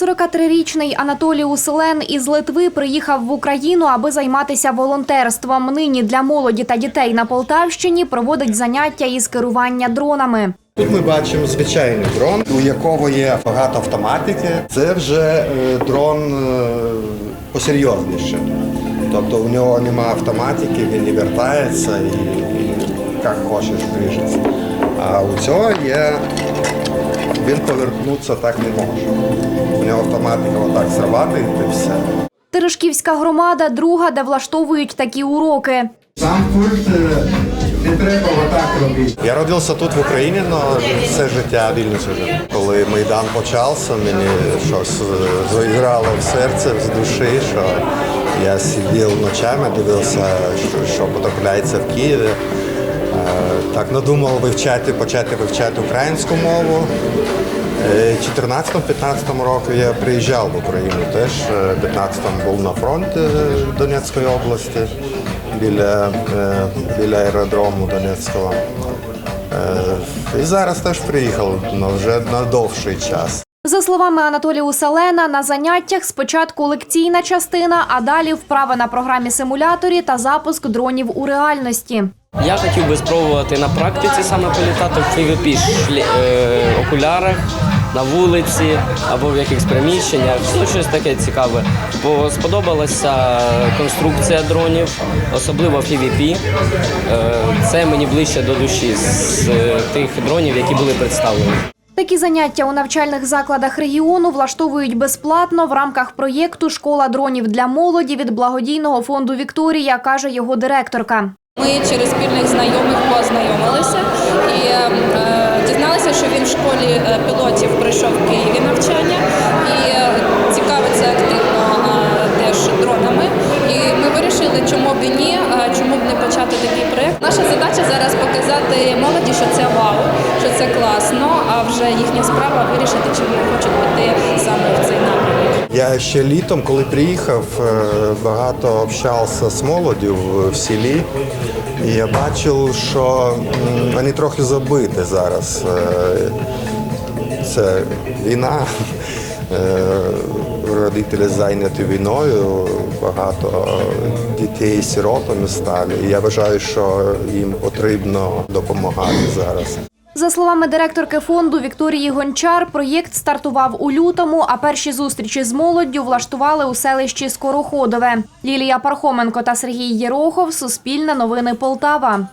43-річний Анатолій Уселен із Литви приїхав в Україну, аби займатися волонтерством. Нині для молоді та дітей на Полтавщині проводить заняття із керування дронами. Тут ми бачимо звичайний дрон, у якого є багато автоматики. Це вже е, дрон е, посерйозніше. Тобто у нього немає автоматики, він не вертається і, як хочеш движеться. А у цього є, він повернутися так не може. У нього автоматика отак срабатує і все. Терешківська громада друга, де влаштовують такі уроки. Сам пульт не треба отак робити. Я родився тут в Україні, але все життя вільне життя. Коли Майдан почався, мені щось е, заіграло в серце, з душі, що я сидів ночами, дивився, що, що потрапляється в Києві. Е, Так надумав вивчати, почати вивчати українську мову. Е, У 14-15 році я приїжджав в Україну теж. е, В 15-му був на фронті е, Донецької області біля, е, біля аеродрому Донецького. Е, І зараз теж приїхав але вже на довший час. За словами Анатолія Уселена, на заняттях спочатку лекційна частина, а далі вправи на програмі симуляторі та запуск дронів у реальності. Я хотів би спробувати на практиці саме політати в шлі- е, окулярах, на вулиці або в якихось приміщеннях. Ну, щось таке цікаве. Бо сподобалася конструкція дронів, особливо FVP. Е, це мені ближче до душі з тих дронів, які були представлені. Такі заняття у навчальних закладах регіону влаштовують безплатно в рамках проєкту Школа дронів для молоді від благодійного фонду Вікторія, каже його директорка. Ми через спільних знайомих познайомилися і е, дізналися, що він в школі е, пілотів пройшов в Києві навчання і е, цікавиться активно е, теж дронами. І ми вирішили, чому б і ні, е, чому б не почати такий проєкт. Наша задача зараз показати молоді, що це вау, що це класно, а вже їхня справа вирішити, чи вони хочуть піти саме. Я ще літом, коли приїхав, е, багато общався з молоддю в- селі. І я бачив, що вони трохи забиті зараз. Е, Це війна. Е, Родителі зайняті війною, багато дітей сиротами стали. Я вважаю, що їм потрібно допомагати зараз. За словами директорки фонду Вікторії Гончар, проєкт стартував у лютому, а перші зустрічі з молоддю влаштували у селищі Скороходове. Лілія Пархоменко та Сергій Єрохов. Суспільне новини Полтава.